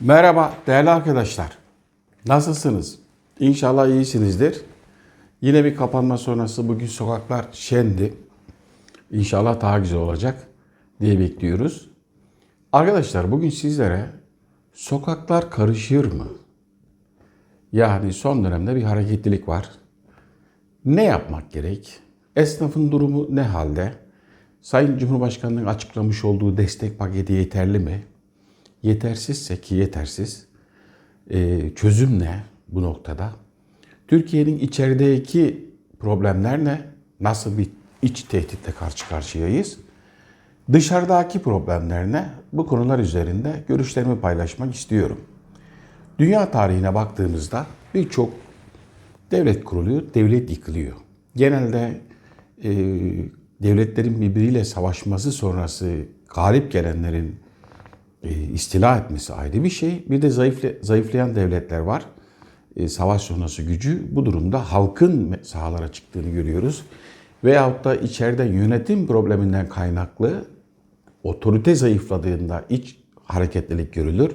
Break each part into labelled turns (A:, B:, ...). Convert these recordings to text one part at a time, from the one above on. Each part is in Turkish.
A: Merhaba değerli arkadaşlar. Nasılsınız? İnşallah iyisinizdir. Yine bir kapanma sonrası bugün sokaklar şendi. İnşallah daha güzel olacak diye bekliyoruz. Arkadaşlar bugün sizlere sokaklar karışır mı? Yani son dönemde bir hareketlilik var. Ne yapmak gerek? Esnafın durumu ne halde? Sayın Cumhurbaşkanı'nın açıklamış olduğu destek paketi yeterli mi? Yetersizse ki yetersiz, e, çözüm ne bu noktada? Türkiye'nin içerideki problemler ne? Nasıl bir iç tehditle karşı karşıyayız? Dışarıdaki problemler ne? Bu konular üzerinde görüşlerimi paylaşmak istiyorum. Dünya tarihine baktığımızda birçok devlet kuruluyor, devlet yıkılıyor. Genelde e, devletlerin birbiriyle savaşması sonrası galip gelenlerin e, istila etmesi ayrı bir şey. Bir de zayıfla, zayıflayan devletler var. E, savaş sonrası gücü bu durumda halkın sahalara çıktığını görüyoruz. Veyahut da içeride yönetim probleminden kaynaklı otorite zayıfladığında iç hareketlilik görülür.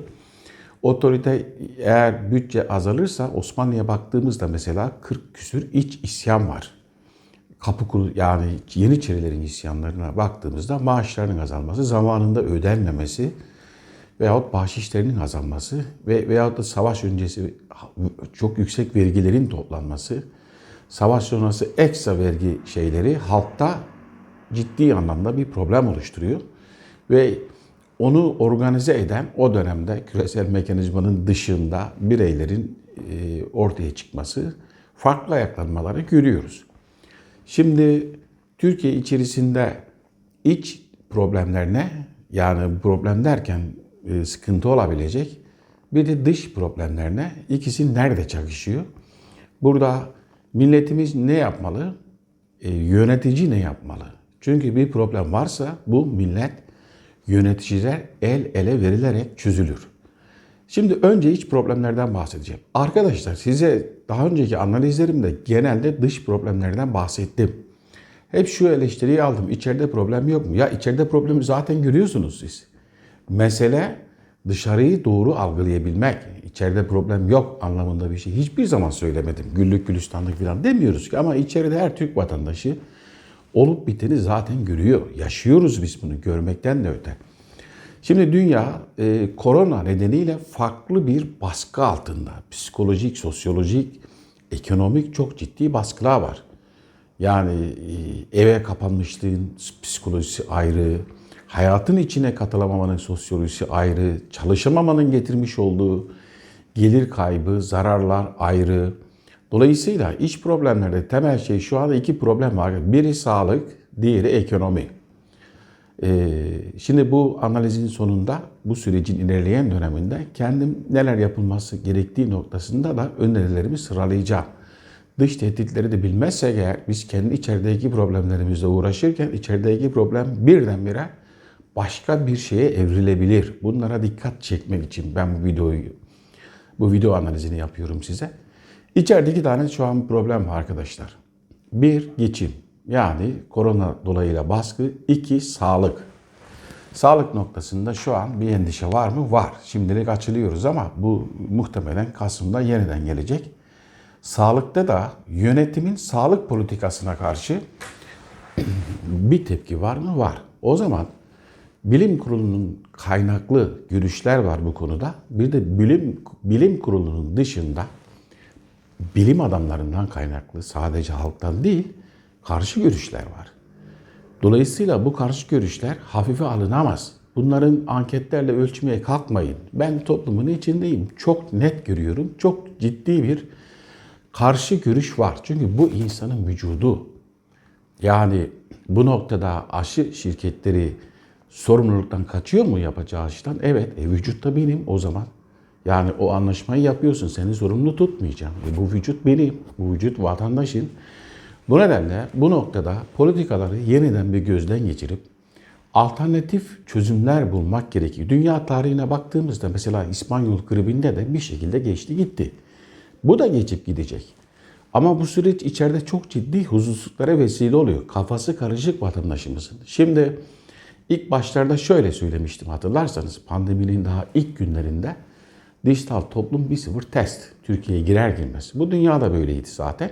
A: Otorite eğer bütçe azalırsa Osmanlı'ya baktığımızda mesela 40 küsür iç isyan var. Kapı yani Yeniçerilerin isyanlarına baktığımızda maaşlarının azalması, zamanında ödenmemesi veyahut bahşişlerinin azalması ve veyahut da savaş öncesi çok yüksek vergilerin toplanması, savaş sonrası ekstra vergi şeyleri halkta ciddi anlamda bir problem oluşturuyor. Ve onu organize eden o dönemde küresel mekanizmanın dışında bireylerin e, ortaya çıkması, farklı ayaklanmaları görüyoruz. Şimdi Türkiye içerisinde iç problemler ne? Yani problem derken sıkıntı olabilecek. Bir de dış problemler ne? İkisi nerede çakışıyor? Burada milletimiz ne yapmalı? E, yönetici ne yapmalı? Çünkü bir problem varsa bu millet yöneticiler el ele verilerek çözülür. Şimdi önce iç problemlerden bahsedeceğim. Arkadaşlar size daha önceki analizlerimde genelde dış problemlerden bahsettim. Hep şu eleştiriyi aldım. İçeride problem yok mu? Ya içeride problemi zaten görüyorsunuz siz. Mesele dışarıyı doğru algılayabilmek. İçeride problem yok anlamında bir şey hiçbir zaman söylemedim. Güllük gülistanlık falan demiyoruz ki ama içeride her Türk vatandaşı olup biteni zaten görüyor. Yaşıyoruz biz bunu görmekten de öte. Şimdi dünya e, korona nedeniyle farklı bir baskı altında. Psikolojik, sosyolojik, ekonomik çok ciddi baskılar var. Yani e, eve kapanmışlığın psikolojisi ayrı, hayatın içine katılamamanın sosyolojisi ayrı, çalışamamanın getirmiş olduğu gelir kaybı, zararlar ayrı. Dolayısıyla iç problemlerde temel şey şu anda iki problem var. Biri sağlık, diğeri ekonomi. Ee, şimdi bu analizin sonunda bu sürecin ilerleyen döneminde kendim neler yapılması gerektiği noktasında da önerilerimi sıralayacağım. Dış tehditleri de bilmezsek eğer biz kendi içerideki problemlerimizle uğraşırken içerideki problem birdenbire başka bir şeye evrilebilir. Bunlara dikkat çekmek için ben bu videoyu bu video analizini yapıyorum size. İçeride iki tane şu an problem var arkadaşlar. Bir, geçim. Yani korona dolayıyla baskı. İki, sağlık. Sağlık noktasında şu an bir endişe var mı? Var. Şimdilik açılıyoruz ama bu muhtemelen Kasım'da yeniden gelecek. Sağlıkta da yönetimin sağlık politikasına karşı bir tepki var mı? Var. O zaman bilim kurulunun kaynaklı görüşler var bu konuda. Bir de bilim bilim kurulunun dışında bilim adamlarından kaynaklı sadece halktan değil karşı görüşler var. Dolayısıyla bu karşı görüşler hafife alınamaz. Bunların anketlerle ölçmeye kalkmayın. Ben toplumun içindeyim. Çok net görüyorum. Çok ciddi bir karşı görüş var. Çünkü bu insanın vücudu. Yani bu noktada aşı şirketleri sorumluluktan kaçıyor mu yapacağı aşıdan? Evet. E, vücutta benim o zaman. Yani o anlaşmayı yapıyorsun. Seni sorumlu tutmayacağım. E, bu vücut benim. Bu vücut vatandaşın. Bu nedenle bu noktada politikaları yeniden bir gözden geçirip alternatif çözümler bulmak gerekiyor. Dünya tarihine baktığımızda mesela İspanyol gribinde de bir şekilde geçti gitti. Bu da geçip gidecek. Ama bu süreç içeride çok ciddi huzursuzluklara vesile oluyor. Kafası karışık vatandaşımızın. Şimdi ilk başlarda şöyle söylemiştim hatırlarsanız pandeminin daha ilk günlerinde Dijital toplum 1.0 test Türkiye'ye girer girmez. Bu dünyada böyleydi zaten.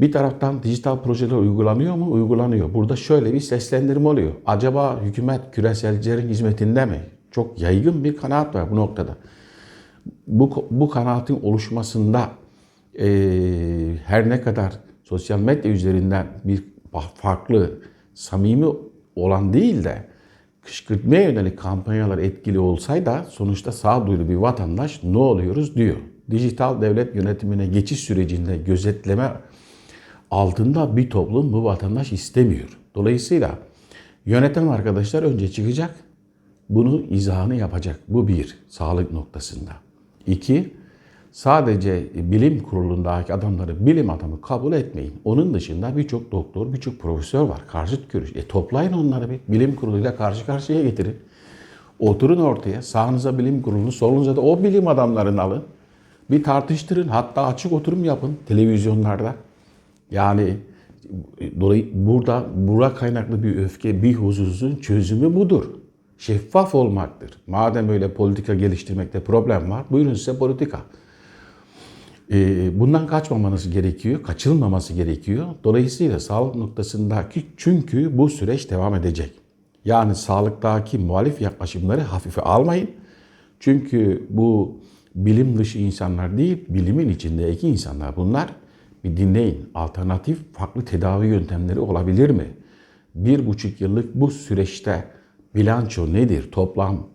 A: Bir taraftan dijital projeler uygulanıyor mu? Uygulanıyor. Burada şöyle bir seslendirme oluyor. Acaba hükümet küreselcilerin hizmetinde mi? Çok yaygın bir kanaat var bu noktada. Bu, bu kanaatin oluşmasında e, her ne kadar sosyal medya üzerinden bir farklı, samimi olan değil de kışkırtmaya yönelik kampanyalar etkili olsaydı sonuçta sağduyulu bir vatandaş ne oluyoruz diyor. Dijital devlet yönetimine geçiş sürecinde gözetleme altında bir toplum bu vatandaş istemiyor. Dolayısıyla yöneten arkadaşlar önce çıkacak, bunu izahını yapacak. Bu bir, sağlık noktasında. İki, sadece bilim kurulundaki adamları bilim adamı kabul etmeyin. Onun dışında birçok doktor, birçok profesör var. Karşıt görüş. E toplayın onları bir bilim kuruluyla karşı karşıya getirin. Oturun ortaya. Sağınıza bilim kurulunu, solunuza da o bilim adamlarını alın. Bir tartıştırın. Hatta açık oturum yapın televizyonlarda. Yani dolayı burada bura kaynaklı bir öfke, bir huzursuzluğun çözümü budur. Şeffaf olmaktır. Madem öyle politika geliştirmekte problem var, buyurun size politika. Ee, bundan kaçmamanız gerekiyor, kaçılmaması gerekiyor. Dolayısıyla sağlık noktasındaki çünkü bu süreç devam edecek. Yani sağlıktaki muhalif yaklaşımları hafife almayın. Çünkü bu bilim dışı insanlar değil, bilimin içindeki insanlar bunlar. Bir dinleyin. Alternatif farklı tedavi yöntemleri olabilir mi? Bir buçuk yıllık bu süreçte bilanço nedir? Toplam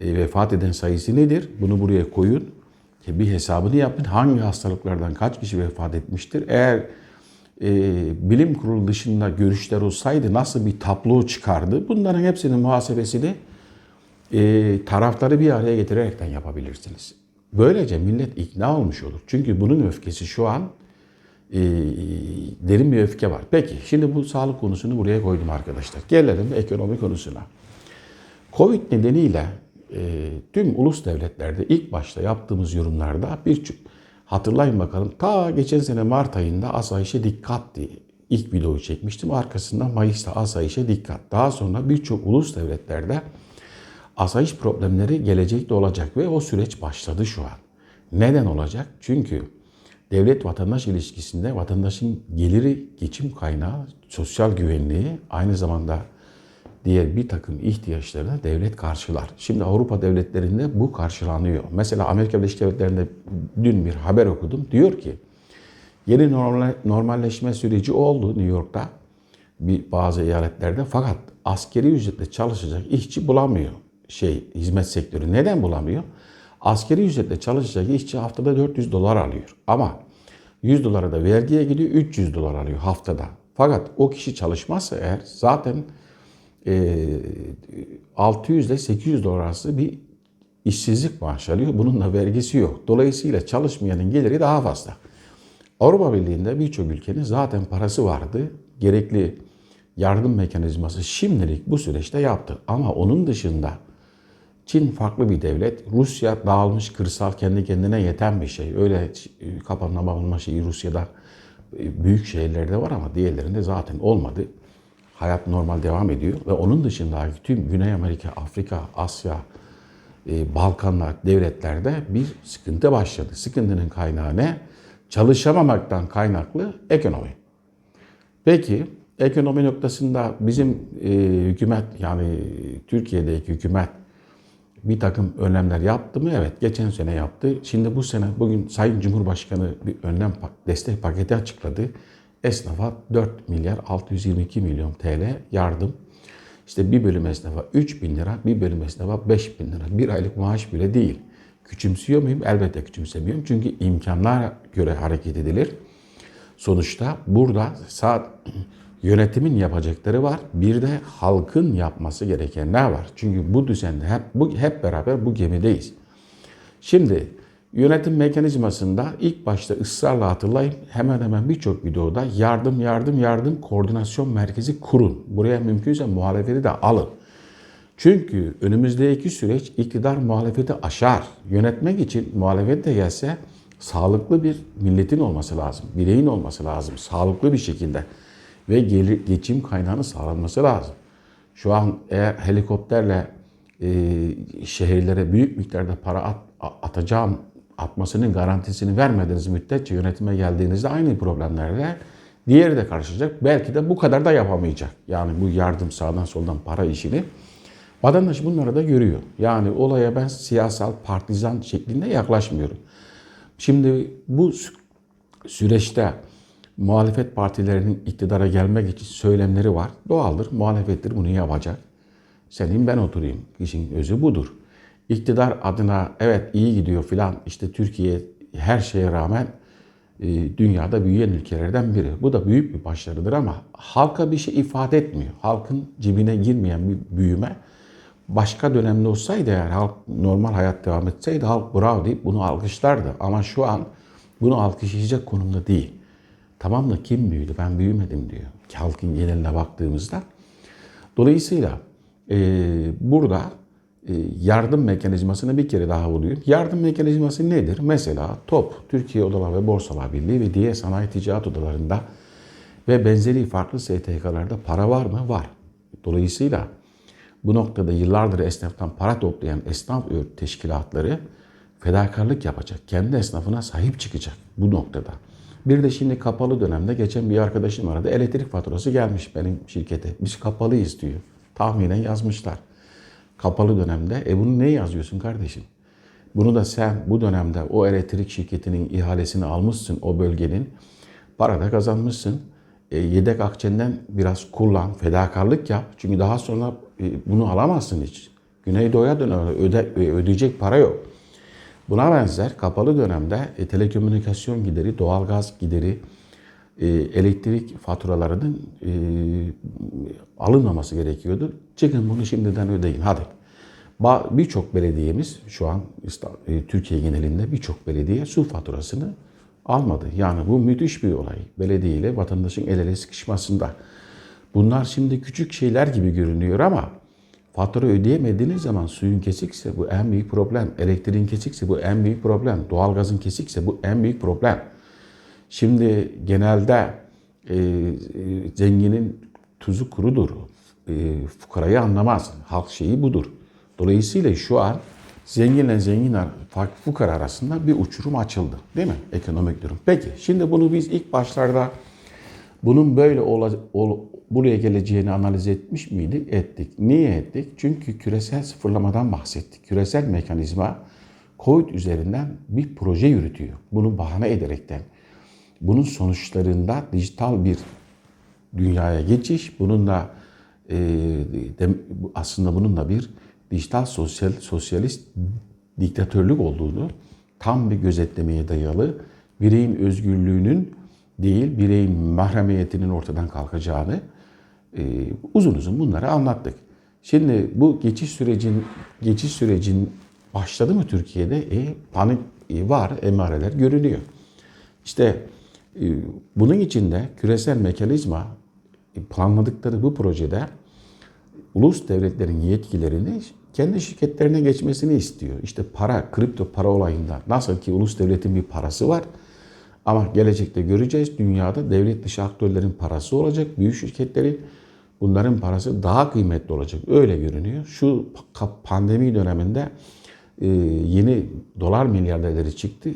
A: e, vefat eden sayısı nedir? Bunu buraya koyun. Bir hesabını yapın. Hangi hastalıklardan kaç kişi vefat etmiştir? Eğer e, bilim kurulu dışında görüşler olsaydı nasıl bir tablo çıkardı? Bunların hepsinin muhasebesini e, tarafları bir araya getirerekten yapabilirsiniz. Böylece millet ikna olmuş olur. Çünkü bunun öfkesi şu an e, derin bir öfke var. Peki şimdi bu sağlık konusunu buraya koydum arkadaşlar. Gelelim ekonomi konusuna. Covid nedeniyle tüm ulus devletlerde ilk başta yaptığımız yorumlarda bir hatırlayın bakalım ta geçen sene Mart ayında asayişe dikkatti. İlk videoyu çekmiştim. Arkasından Mayıs'ta asayişe dikkat. Daha sonra birçok ulus devletlerde asayiş problemleri gelecekte olacak ve o süreç başladı şu an. Neden olacak? Çünkü devlet vatandaş ilişkisinde vatandaşın geliri, geçim kaynağı, sosyal güvenliği aynı zamanda diğer bir takım ihtiyaçlarını devlet karşılar. Şimdi Avrupa devletlerinde bu karşılanıyor. Mesela Amerika Birleşik Devletleri'nde dün bir haber okudum. Diyor ki yeni normalleşme süreci oldu New York'ta bir bazı eyaletlerde fakat askeri ücretle çalışacak işçi bulamıyor şey hizmet sektörü. Neden bulamıyor? Askeri ücretle çalışacak işçi haftada 400 dolar alıyor. Ama 100 dolara da vergiye gidiyor 300 dolar alıyor haftada. Fakat o kişi çalışmazsa eğer zaten 600 ile 800 dolar arası bir işsizlik maaşı alıyor. Bunun da vergisi yok. Dolayısıyla çalışmayanın geliri daha fazla. Avrupa Birliği'nde birçok ülkenin zaten parası vardı. Gerekli yardım mekanizması şimdilik bu süreçte yaptı. Ama onun dışında Çin farklı bir devlet. Rusya dağılmış kırsal kendi kendine yeten bir şey. Öyle kapanma bağlanma şeyi Rusya'da e, büyük şehirlerde var ama diğerlerinde zaten olmadı. Hayat normal devam ediyor ve onun dışındaki tüm Güney Amerika, Afrika, Asya, e, Balkanlar devletlerde bir sıkıntı başladı. Sıkıntının kaynağı ne? Çalışamamaktan kaynaklı ekonomi. Peki ekonomi noktasında bizim e, hükümet yani Türkiye'deki hükümet bir takım önlemler yaptı mı? Evet, geçen sene yaptı. Şimdi bu sene, bugün Sayın Cumhurbaşkanı bir önlem destek paketi açıkladı. Esnafa 4 milyar 622 milyon TL yardım. İşte bir bölüm esnafa 3 bin lira, bir bölüm esnafa 5 bin lira. Bir aylık maaş bile değil. Küçümsüyor muyum? Elbette küçümsemiyorum. Çünkü imkanlara göre hareket edilir. Sonuçta burada saat yönetimin yapacakları var. Bir de halkın yapması gerekenler var. Çünkü bu düzende hep, bu, hep beraber bu gemideyiz. Şimdi yönetim mekanizmasında ilk başta ısrarla hatırlayın hemen hemen birçok videoda yardım yardım yardım koordinasyon merkezi kurun. Buraya mümkünse muhalefeti de alın. Çünkü önümüzdeki süreç iktidar muhalefeti aşar. Yönetmek için muhalefet de gelse sağlıklı bir milletin olması lazım. Bireyin olması lazım. Sağlıklı bir şekilde ve gelir, geçim kaynağını sağlanması lazım. Şu an eğer helikopterle e, şehirlere büyük miktarda para at, atacağım atmasının garantisini vermediğiniz müddetçe yönetime geldiğinizde aynı problemlerle diğeri de karşılayacak. Belki de bu kadar da yapamayacak. Yani bu yardım sağdan soldan para işini. Vatandaş bunları da görüyor. Yani olaya ben siyasal partizan şeklinde yaklaşmıyorum. Şimdi bu sü- süreçte muhalefet partilerinin iktidara gelmek için söylemleri var. Doğaldır. Muhalefettir bunu yapacak. Senin ben oturayım. İşin özü budur. İktidar adına evet iyi gidiyor filan işte Türkiye her şeye rağmen e, dünyada büyüyen ülkelerden biri. Bu da büyük bir başarıdır ama halka bir şey ifade etmiyor. Halkın cebine girmeyen bir büyüme başka dönemde olsaydı eğer halk normal hayat devam etseydi halk bravo deyip bunu alkışlardı. Ama şu an bunu alkışlayacak konumda değil. Tamam da kim büyüdü? Ben büyümedim diyor. Halkın geneline baktığımızda. Dolayısıyla e, burada yardım mekanizmasını bir kere daha vuruyorum. Yardım mekanizması nedir? Mesela TOP, Türkiye Odalar ve Borsalar Birliği ve diğer sanayi ticaret odalarında ve benzeri farklı STK'larda para var mı? Var. Dolayısıyla bu noktada yıllardır esnaftan para toplayan esnaf ör- teşkilatları fedakarlık yapacak. Kendi esnafına sahip çıkacak bu noktada. Bir de şimdi kapalı dönemde geçen bir arkadaşım aradı. Elektrik faturası gelmiş benim şirkete. Biz kapalıyız diyor. Tahminen yazmışlar. Kapalı dönemde. E bunu ne yazıyorsun kardeşim? Bunu da sen bu dönemde o elektrik şirketinin ihalesini almışsın o bölgenin. Para da kazanmışsın. E, yedek akçenden biraz kullan, fedakarlık yap. Çünkü daha sonra e, bunu alamazsın hiç. Güneydoğu'ya dön öde, e, ödeyecek para yok. Buna benzer kapalı dönemde e, telekomünikasyon gideri, doğalgaz gideri, e, elektrik faturalarının e, alınmaması gerekiyordu. Çıkın bunu şimdiden ödeyin hadi. Birçok belediyemiz şu an e, Türkiye genelinde birçok belediye su faturasını almadı. Yani bu müthiş bir olay. Belediye ile vatandaşın el ele sıkışmasında. Bunlar şimdi küçük şeyler gibi görünüyor ama fatura ödeyemediğiniz zaman suyun kesikse bu en büyük problem. Elektriğin kesikse bu en büyük problem. Doğalgazın kesikse bu en büyük problem. Şimdi genelde e, e, zenginin tuzu kurudur. E, fukarayı anlamaz. Halk şeyi budur. Dolayısıyla şu an zenginle zengin fukara arasında bir uçurum açıldı. Değil mi? Ekonomik durum. Peki şimdi bunu biz ilk başlarda bunun böyle ola, ol- buraya geleceğini analiz etmiş miydik? Ettik. Niye ettik? Çünkü küresel sıfırlamadan bahsettik. Küresel mekanizma COVID üzerinden bir proje yürütüyor. Bunu bahane ederekten. Bunun sonuçlarında dijital bir dünyaya geçiş, bunun da aslında bunun da bir dijital sosyal sosyalist diktatörlük olduğunu tam bir gözetlemeye dayalı bireyin özgürlüğünün değil bireyin mahremiyetinin ortadan kalkacağını e, uzun uzun bunları anlattık. Şimdi bu geçiş sürecin geçiş sürecin başladı mı Türkiye'de? E, panik e, var, emareler görünüyor. İşte e, bunun içinde küresel mekanizma planladıkları bu projede ulus devletlerin yetkilerini kendi şirketlerine geçmesini istiyor. İşte para, kripto para olayında nasıl ki ulus devletin bir parası var ama gelecekte göreceğiz dünyada devlet dışı aktörlerin parası olacak, büyük şirketlerin bunların parası daha kıymetli olacak. Öyle görünüyor. Şu pa- pandemi döneminde e, yeni dolar milyarderleri çıktı.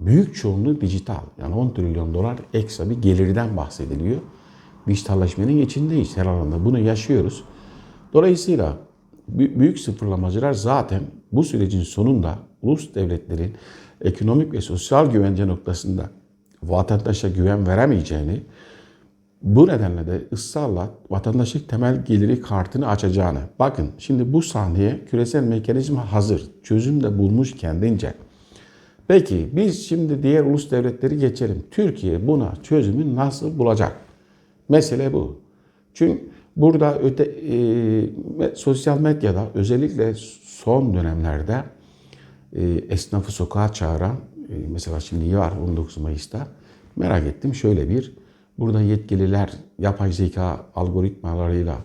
A: Büyük çoğunluğu dijital. Yani 10 trilyon dolar ekstra bir gelirden bahsediliyor. Dijitalleşmenin içindeyiz her alanda. Bunu yaşıyoruz. Dolayısıyla bü- büyük sıfırlamacılar zaten bu sürecin sonunda ulus devletlerin ekonomik ve sosyal güvence noktasında vatandaşa güven veremeyeceğini, bu nedenle de ısrarla vatandaşlık temel geliri kartını açacağını. Bakın şimdi bu sahneye küresel mekanizma hazır. Çözüm de bulmuş kendince. Peki biz şimdi diğer ulus devletleri geçelim. Türkiye buna çözümü nasıl bulacak? Mesele bu. Çünkü burada öte, e, sosyal medyada özellikle son dönemlerde e, esnafı sokağa çağıran, e, mesela şimdi var 19 Mayıs'ta merak ettim şöyle bir, burada yetkililer yapay zeka algoritmalarıyla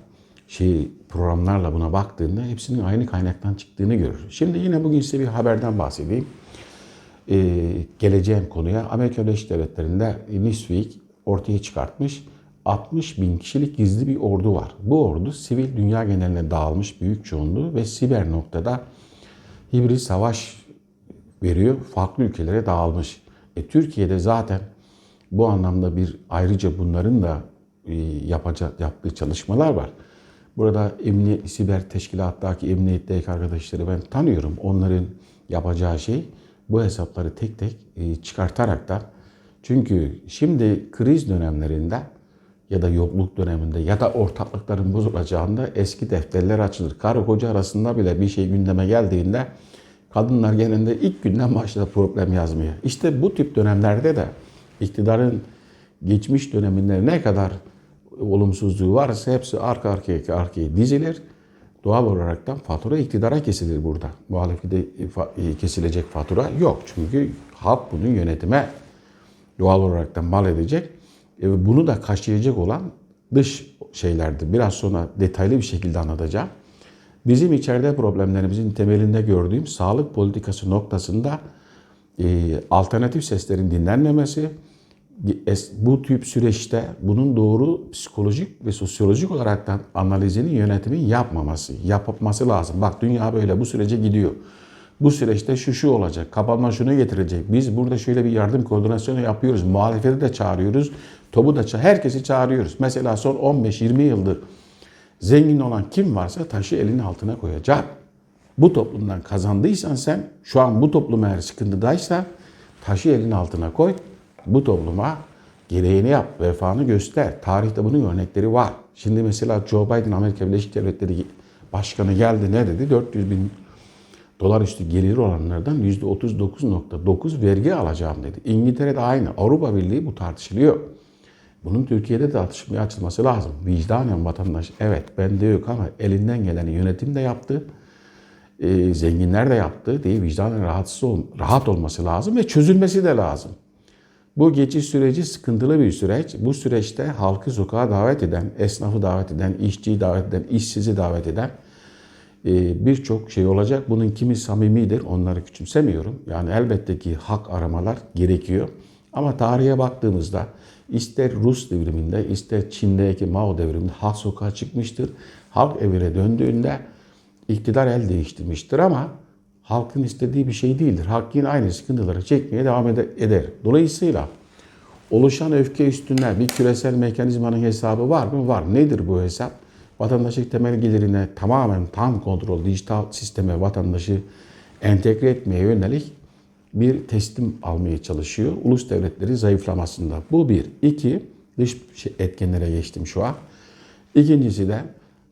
A: şey programlarla buna baktığında hepsinin aynı kaynaktan çıktığını görür. Şimdi yine bugün size bir haberden bahsedeyim. Ee, geleceğim konuya Amerika Birleşik Devletleri'nde Newsweek ortaya çıkartmış. 60 bin kişilik gizli bir ordu var. Bu ordu sivil dünya geneline dağılmış büyük çoğunluğu ve siber noktada hibrit savaş veriyor. Farklı ülkelere dağılmış. E, Türkiye'de zaten bu anlamda bir ayrıca bunların da e, yapacak, yaptığı çalışmalar var. Burada emniyet, siber teşkilattaki emniyetteki arkadaşları ben tanıyorum. Onların yapacağı şey bu hesapları tek tek e, çıkartarak da çünkü şimdi kriz dönemlerinde ya da yokluk döneminde ya da ortaklıkların bozulacağında eski defterler açılır. Karı koca arasında bile bir şey gündeme geldiğinde kadınlar genelde ilk günden başlar problem yazmaya. İşte bu tip dönemlerde de iktidarın geçmiş döneminde ne kadar olumsuzluğu varsa hepsi arka arkaya arkaya dizilir. Doğal olaraktan fatura iktidara kesilir burada. Muhalefete kesilecek fatura yok. Çünkü halk bunu yönetime doğal olaraktan mal edecek. E, bunu da kaşıyacak olan dış şeylerdi. Biraz sonra detaylı bir şekilde anlatacağım. Bizim içeride problemlerimizin temelinde gördüğüm sağlık politikası noktasında e, alternatif seslerin dinlenmemesi, bu tip süreçte bunun doğru psikolojik ve sosyolojik olaraktan analizini yönetimin yapmaması, yapması lazım. Bak dünya böyle bu sürece gidiyor. Bu süreçte şu şu olacak, kapanma şunu getirecek. Biz burada şöyle bir yardım koordinasyonu yapıyoruz. Muhalefeti de çağırıyoruz, topu da ça herkesi çağırıyoruz. Mesela son 15-20 yıldır zengin olan kim varsa taşı elinin altına koyacak. Bu toplumdan kazandıysan sen, şu an bu toplum eğer sıkıntıdaysa taşı elin altına koy bu topluma gereğini yap, vefanı göster. Tarihte bunun örnekleri var. Şimdi mesela Joe Biden Amerika Birleşik Devletleri Başkanı geldi ne dedi? 400 bin dolar üstü gelir olanlardan %39.9 vergi alacağım dedi. İngiltere'de aynı. Avrupa Birliği bu tartışılıyor. Bunun Türkiye'de de tartışmaya açılması lazım. Vicdanen vatandaş evet bende yok ama elinden geleni yönetim de yaptı. E, zenginler de yaptı diye vicdanen rahatsız ol, rahat olması lazım ve çözülmesi de lazım. Bu geçiş süreci sıkıntılı bir süreç. Bu süreçte halkı sokağa davet eden, esnafı davet eden, işçiyi davet eden, işsizi davet eden birçok şey olacak. Bunun kimi samimidir, onları küçümsemiyorum. Yani elbette ki hak aramalar gerekiyor. Ama tarihe baktığımızda ister Rus devriminde, ister Çin'deki Mao devriminde halk sokağa çıkmıştır. Halk evine döndüğünde iktidar el değiştirmiştir ama halkın istediği bir şey değildir. Halk yine aynı sıkıntıları çekmeye devam eder. Dolayısıyla oluşan öfke üstüne bir küresel mekanizmanın hesabı var mı? Var. Nedir bu hesap? Vatandaşlık temel gelirine tamamen tam kontrol, dijital sisteme vatandaşı entegre etmeye yönelik bir teslim almaya çalışıyor. Ulus devletleri zayıflamasında. Bu bir. İki, dış etkenlere geçtim şu an. İkincisi de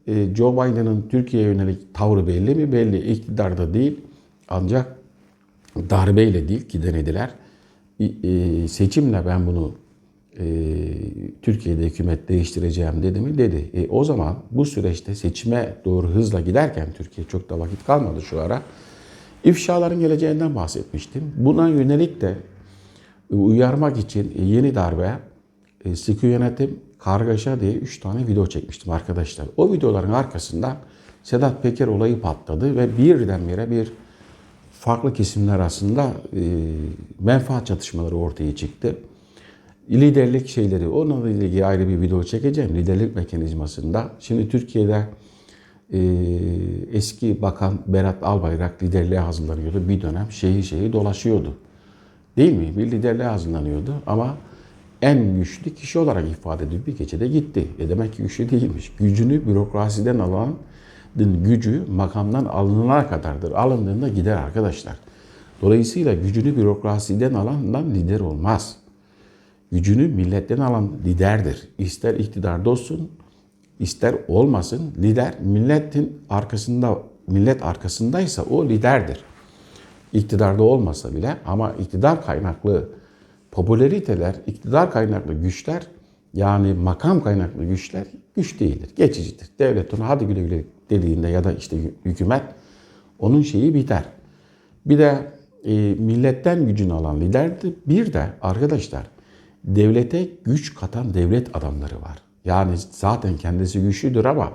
A: e, Joe Biden'ın Türkiye'ye yönelik tavrı belli mi? Belli. İktidarda değil. Ancak darbeyle değil ki denediler. E, seçimle ben bunu e, Türkiye'de hükümet değiştireceğim dedi mi? Dedi. E, o zaman bu süreçte seçime doğru hızla giderken Türkiye çok da vakit kalmadı şu ara. İfşaların geleceğinden bahsetmiştim. Buna yönelik de uyarmak için yeni darbe, e, sıkı yönetim, kargaşa diye 3 tane video çekmiştim arkadaşlar. O videoların arkasından Sedat Peker olayı patladı ve birdenbire bir farklı kesimler arasında e, menfaat çatışmaları ortaya çıktı. Liderlik şeyleri, onunla ilgili ayrı bir video çekeceğim. Liderlik mekanizmasında. Şimdi Türkiye'de e, eski bakan Berat Albayrak liderliğe hazırlanıyordu. Bir dönem şehir şehir dolaşıyordu. Değil mi? Bir liderliğe hazırlanıyordu ama en güçlü kişi olarak ifade edildi. Bir gecede gitti. E demek ki güçlü değilmiş. Gücünü bürokrasiden alan gücü makamdan alınana kadardır. Alındığında gider arkadaşlar. Dolayısıyla gücünü bürokrasiden alandan lider olmaz. Gücünü milletten alan liderdir. İster iktidarda olsun, ister olmasın lider milletin arkasında millet arkasındaysa o liderdir. İktidarda olmasa bile ama iktidar kaynaklı popülariteler, iktidar kaynaklı güçler yani makam kaynaklı güçler güç değildir. Geçicidir. Devlet onu hadi güle güle dediğinde ya da işte hükümet onun şeyi biter. Bir de e, milletten gücünü alan liderdi. Bir de arkadaşlar devlete güç katan devlet adamları var. Yani zaten kendisi güçlüdür ama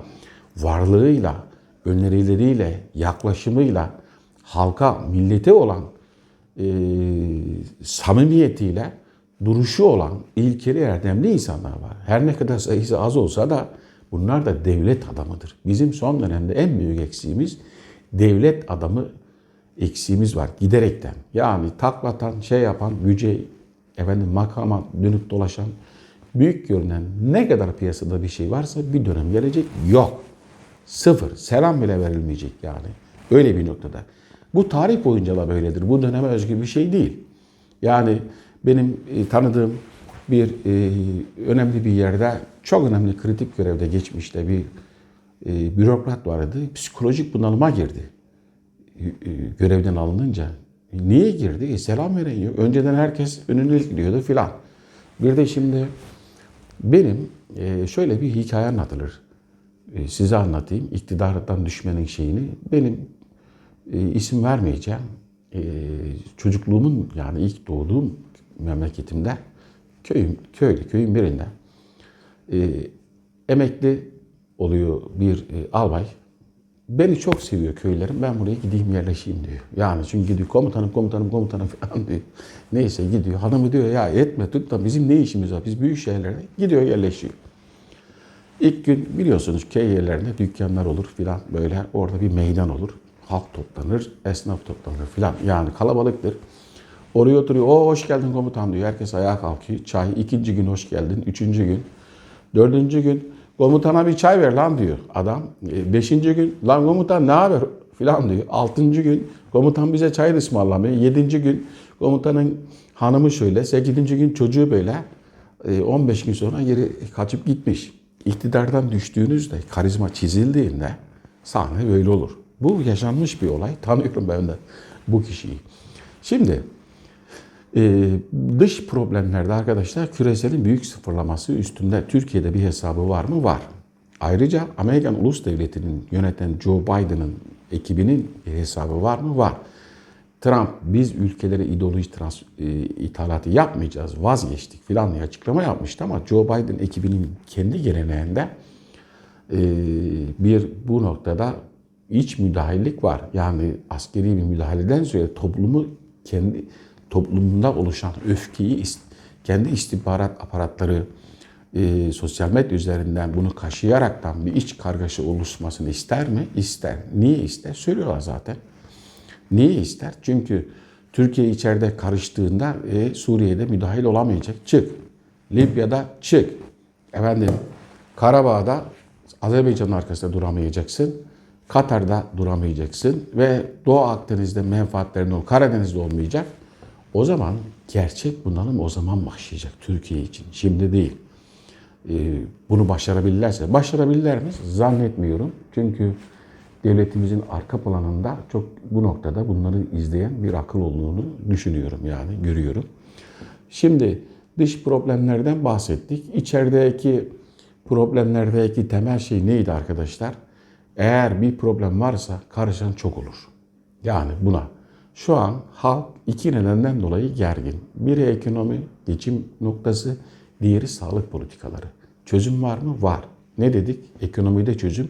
A: varlığıyla, önerileriyle, yaklaşımıyla halka, millete olan e, samimiyetiyle duruşu olan ilkeli erdemli insanlar var. Her ne kadar sayısı az olsa da bunlar da devlet adamıdır. Bizim son dönemde en büyük eksiğimiz devlet adamı eksiğimiz var giderekten. Yani taklatan, şey yapan, güce, efendim makama dönüp dolaşan, büyük görünen ne kadar piyasada bir şey varsa bir dönem gelecek yok. Sıfır. Selam bile verilmeyecek yani. Öyle bir noktada. Bu tarih boyunca da böyledir. Bu döneme özgü bir şey değil. Yani benim e, tanıdığım bir e, önemli bir yerde çok önemli kritik görevde geçmişte bir e, bürokrat vardı. Psikolojik bunalıma girdi. E, e, görevden alınınca. Niye girdi? E, selam veren yok. Önceden herkes önüne gidiyordu filan. Bir de şimdi benim e, şöyle bir hikaye anlatılır. E, size anlatayım. İktidardan düşmenin şeyini. Benim e, isim vermeyeceğim. E, çocukluğumun yani ilk doğduğum memleketimde köyüm, köylü köyün birinde e, emekli oluyor bir e, albay. Beni çok seviyor köylerim. Ben buraya gideyim yerleşeyim diyor. Yani çünkü gidiyor komutanım komutanım komutanım falan diyor. Neyse gidiyor. Hanımı diyor ya etme tut da bizim ne işimiz var? Biz büyük şehirlerde gidiyor yerleşiyor. İlk gün biliyorsunuz köy yerlerinde dükkanlar olur filan böyle orada bir meydan olur. Halk toplanır, esnaf toplanır filan. Yani kalabalıktır. Oraya oturuyor. O hoş geldin komutan diyor. Herkes ayağa kalkıyor. Çay. ikinci gün hoş geldin. Üçüncü gün. Dördüncü gün komutana bir çay ver lan diyor adam. E, Beşinci gün lan komutan ne haber filan diyor. Altıncı gün komutan bize çay ısmarlamıyor. Yedinci gün komutanın hanımı şöyle. Sekizinci gün çocuğu böyle. E, 15 gün sonra geri kaçıp gitmiş. İktidardan düştüğünüzde, karizma çizildiğinde sahne böyle olur. Bu yaşanmış bir olay. Tanıyorum ben de bu kişiyi. Şimdi ee, dış problemlerde arkadaşlar küreselin büyük sıfırlaması üstünde Türkiye'de bir hesabı var mı? Var. Ayrıca Amerikan Ulus Devleti'nin yöneten Joe Biden'ın ekibinin bir hesabı var mı? Var. Trump biz ülkelere ideoloji trans, e, ithalatı yapmayacağız, vazgeçtik filan diye açıklama yapmıştı ama Joe Biden ekibinin kendi geleneğinde e, bir bu noktada iç müdahillik var. Yani askeri bir müdahaleden sonra toplumu kendi toplumunda oluşan öfkeyi kendi istihbarat aparatları e, sosyal medya üzerinden bunu kaşıyaraktan bir iç kargaşa oluşmasını ister mi? İster. Niye ister? Söylüyorlar zaten. Niye ister? Çünkü Türkiye içeride karıştığında e, Suriye'de müdahil olamayacak. Çık. Libya'da çık. Efendim Karabağ'da Azerbaycan'ın arkasında duramayacaksın. Katar'da duramayacaksın ve Doğu Akdeniz'de menfaatlerin ol, Karadeniz'de olmayacak. O zaman gerçek bunalım o zaman başlayacak Türkiye için. Şimdi değil. Ee, bunu başarabilirlerse. Başarabilirler mi? Zannetmiyorum. Çünkü devletimizin arka planında çok bu noktada bunları izleyen bir akıl olduğunu düşünüyorum yani görüyorum. Şimdi dış problemlerden bahsettik. İçerideki problemlerdeki temel şey neydi arkadaşlar? Eğer bir problem varsa karışan çok olur. Yani buna şu an halk iki nedenden dolayı gergin. Biri ekonomi, geçim noktası, diğeri sağlık politikaları. Çözüm var mı? Var. Ne dedik? Ekonomide çözüm.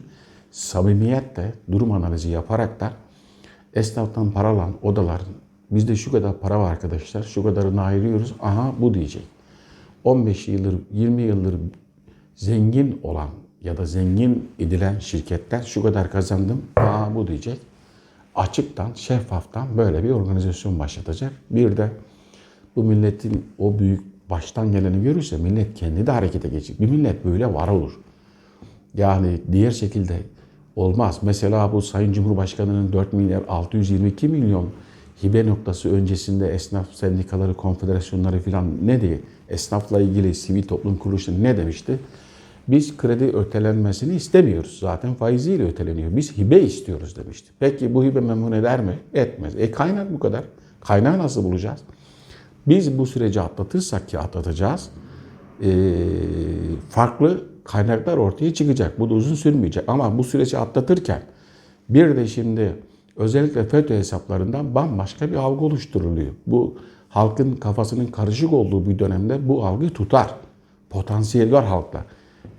A: Samimiyetle durum analizi yaparak da esnaftan para alan odaların bizde şu kadar para var arkadaşlar, şu kadarını ayırıyoruz. Aha bu diyecek. 15 yıldır, 20 yıldır zengin olan ya da zengin edilen şirketler şu kadar kazandım. Aha bu diyecek açıktan, şeffaftan böyle bir organizasyon başlatacak. Bir de bu milletin o büyük baştan geleni görürse millet kendi de harekete geçecek. Bir millet böyle var olur. Yani diğer şekilde olmaz. Mesela bu Sayın Cumhurbaşkanı'nın 4 milyar 622 milyon hibe noktası öncesinde esnaf sendikaları, konfederasyonları falan ne diye esnafla ilgili sivil toplum kuruluşları ne demişti? Biz kredi ötelenmesini istemiyoruz. Zaten faiziyle öteleniyor. Biz hibe istiyoruz demişti. Peki bu hibe memnun eder mi? Etmez. E kaynak bu kadar. Kaynağı nasıl bulacağız? Biz bu süreci atlatırsak ki atlatacağız. E, farklı kaynaklar ortaya çıkacak. Bu da uzun sürmeyecek. Ama bu süreci atlatırken bir de şimdi özellikle FETÖ hesaplarından bambaşka bir algı oluşturuluyor. Bu halkın kafasının karışık olduğu bir dönemde bu algı tutar. Potansiyel var halkta.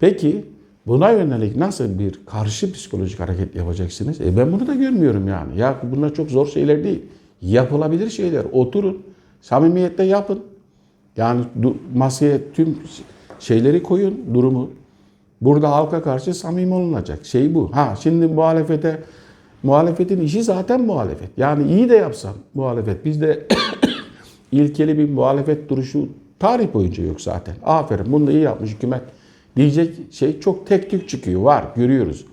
A: Peki buna yönelik nasıl bir karşı psikolojik hareket yapacaksınız? E ben bunu da görmüyorum yani. Ya bunlar çok zor şeyler değil. Yapılabilir şeyler. Oturun, samimiyetle yapın. Yani masaya tüm şeyleri koyun, durumu. Burada halka karşı samimi olunacak. Şey bu. Ha şimdi muhalefete muhalefetin işi zaten muhalefet. Yani iyi de yapsan muhalefet. Bizde ilkeli bir muhalefet duruşu tarih boyunca yok zaten. Aferin bunu da iyi yapmış hükümet diyecek şey çok tek tük çıkıyor. Var görüyoruz.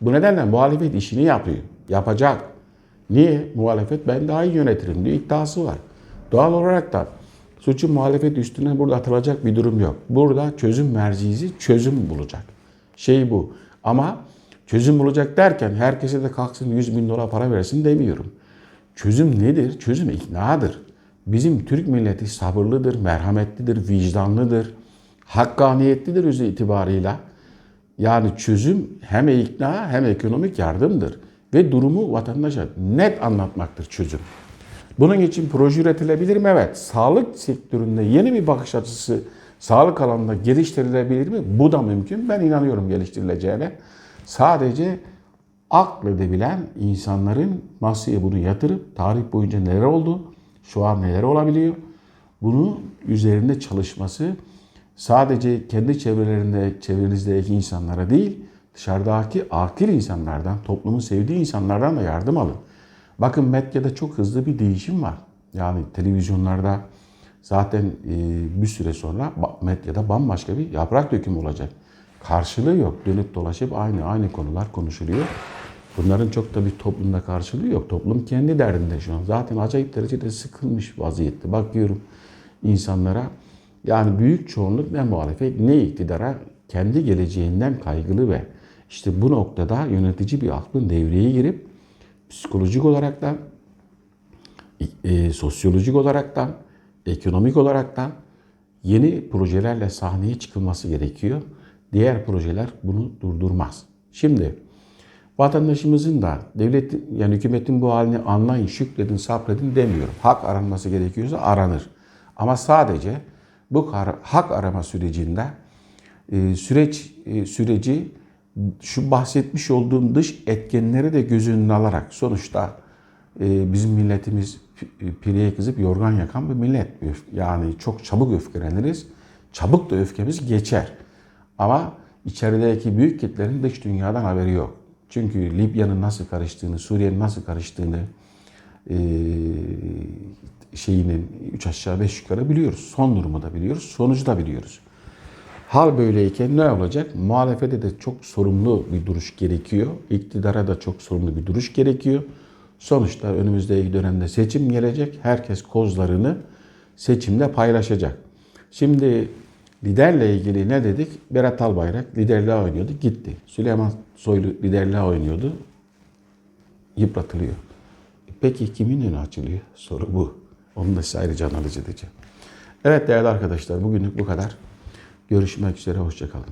A: Bu nedenle muhalefet işini yapıyor. Yapacak. Niye? Muhalefet ben daha iyi yönetirim diye iddiası var. Doğal olarak da suçu muhalefet üstüne burada atılacak bir durum yok. Burada çözüm mercisi çözüm bulacak. Şey bu. Ama çözüm bulacak derken herkese de kalksın 100 bin dolar para versin demiyorum. Çözüm nedir? Çözüm iknadır. Bizim Türk milleti sabırlıdır, merhametlidir, vicdanlıdır, hakkaniyetlidir özü itibarıyla. Yani çözüm hem ikna hem ekonomik yardımdır. Ve durumu vatandaşa net anlatmaktır çözüm. Bunun için proje üretilebilir mi? Evet. Sağlık sektöründe yeni bir bakış açısı sağlık alanında geliştirilebilir mi? Bu da mümkün. Ben inanıyorum geliştirileceğine. Sadece akledebilen insanların masaya bunu yatırıp tarih boyunca neler oldu, şu an neler olabiliyor, bunu üzerinde çalışması sadece kendi çevrelerinde, çevrenizdeki insanlara değil, dışarıdaki akil insanlardan, toplumun sevdiği insanlardan da yardım alın. Bakın medyada çok hızlı bir değişim var. Yani televizyonlarda zaten e, bir süre sonra medyada bambaşka bir yaprak dökümü olacak. Karşılığı yok. Dönüp dolaşıp aynı aynı konular konuşuluyor. Bunların çok da bir toplumda karşılığı yok. Toplum kendi derdinde şu an. Zaten acayip derecede sıkılmış vaziyette. Bakıyorum insanlara. Yani büyük çoğunluk ne muhalefet ne iktidara kendi geleceğinden kaygılı ve işte bu noktada yönetici bir aklın devreye girip psikolojik olaraktan, e, sosyolojik olaraktan, ekonomik olaraktan yeni projelerle sahneye çıkılması gerekiyor. Diğer projeler bunu durdurmaz. Şimdi vatandaşımızın da devlet yani hükümetin bu halini anlayın, şükredin, sabredin demiyorum. Hak aranması gerekiyorsa aranır. Ama sadece bu hak arama sürecinde e, süreç e, süreci şu bahsetmiş olduğum dış etkenleri de göz önüne alarak sonuçta e, bizim milletimiz pi- pireye kızıp yorgan yakan bir millet. Yani çok çabuk öfkeleniriz. Çabuk da öfkemiz geçer. Ama içerideki büyük kitlerin dış dünyadan haberi yok. Çünkü Libya'nın nasıl karıştığını, Suriye'nin nasıl karıştığını şeyinin üç aşağı beş yukarı biliyoruz. Son durumu da biliyoruz, sonucu da biliyoruz. Hal böyleyken ne olacak? Muhalefete de çok sorumlu bir duruş gerekiyor. İktidara da çok sorumlu bir duruş gerekiyor. Sonuçta önümüzdeki dönemde seçim gelecek. Herkes kozlarını seçimde paylaşacak. Şimdi liderle ilgili ne dedik? Berat Albayrak liderliğe oynuyordu, gitti. Süleyman Soylu liderliğe oynuyordu, yıpratılıyor. Peki kimin önü açılıyor? Soru bu. Onu da size ayrıca analiz edeceğim. Evet değerli arkadaşlar bugünlük bu kadar. Görüşmek üzere, hoşçakalın.